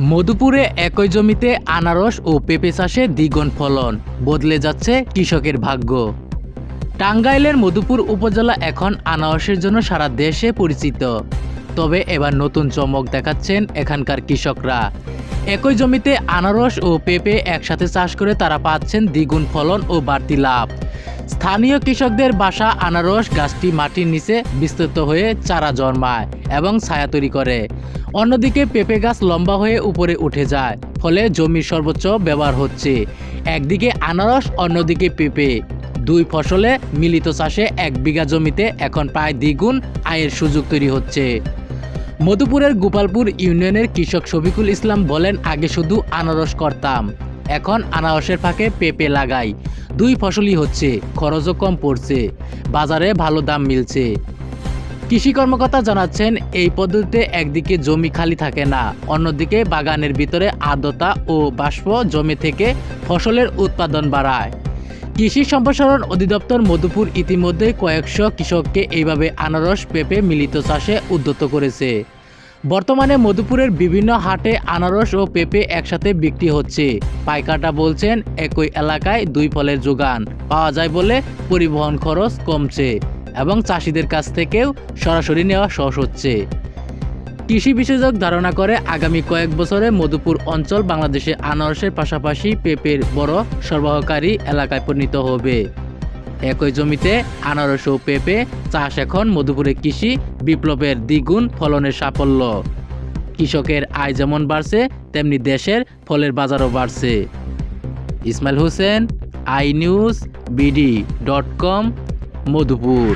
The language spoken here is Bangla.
মধুপুরে একই জমিতে আনারস ও পেঁপে চাষে দ্বিগুণ ফলন। বদলে যাচ্ছে কৃষকের ভাগ্য। টাঙ্গাইলের মধুপুর উপজেলা এখন আনারসের জন্য সারা দেশে পরিচিত। তবে এবার নতুন চমক দেখাচ্ছেন এখানকার কৃষকরা। একই জমিতে আনারস ও পেঁপে একসাথে চাষ করে তারা পাচ্ছেন দ্বিগুণ ফলন ও বাড়তি লাভ। স্থানীয় কৃষকদের বাসা আনারস গাছটি মাটির নিচে বিস্তৃত হয়ে চারা জন্মায় এবং ছায়া তৈরি করে। অন্যদিকে পেঁপে গাছ লম্বা হয়ে উপরে উঠে যায়, ফলে জমির সর্বোচ্চ ব্যবহার হচ্ছে। একদিকে আনারস, অন্যদিকে পেঁপে। দুই ফসলে মিলিত চাষে এক বিঘা জমিতে এখন প্রায় দ্বিগুণ আয়ের সুযোগ তৈরি হচ্ছে। মধুপুরের গোপালপুর ইউনিয়নের কৃষক শফিকুল ইসলাম বলেন, আগে শুধু আনারস করতাম, এখন আনারসের ফাঁকে পেঁপে লাগাই। দুই ফসলই হচ্ছে, খরচও কম পড়ছে, বাজারে ভালো দাম মিলছে। কৃষি কর্মকর্তা জানাচ্ছেন, এই পদ্ধতিতে একদিকে জমি খালি থাকে না, অন্যদিকে বাগানের ভিতরে আর্দ্রতা ও বাষ্প জমি থেকে ফসলের উৎপাদন বাড়ায়। কৃষি সম্প্রসারণ অধিদপ্তর মধুপুর ইতিমধ্যে কয়েকশো কৃষককে এইভাবে আনারস পেঁপে মিলিত চাষে উদ্যত করেছে। বর্তমানে মধুপুরের বিভিন্ন হাটে আনারস ও পেঁপে একসাথে বিক্রি হচ্ছে। পাইকারটা বলছেন, একই এলাকায় দুই ফলের যোগান পাওয়া যায় বলে পরিবহন খরচ কমছে এবং চাষিদের কাছ থেকেও সরাসরি নেওয়া সহজ হচ্ছে। কৃষি বিশেষজ্ঞ ধারণা করে আগামী কয়েক বছরে মধুপুর অঞ্চল বাংলাদেশে আনারসের পাশাপাশি পেঁপের বড় সরবরাহকারী এলাকায় পরিণত হবে। একই জমিতে আনারস ও পেঁপে চাষ এখন মধুপুরে কৃষি বিপ্লবের দ্বিগুণ ফলনের সাফল্য। কৃষকের আয় যেমন বাড়ছে, তেমনি দেশের ফলের বাজারও বাড়ছে। Ismail Hossain, I news, BD dot com, Madhupur.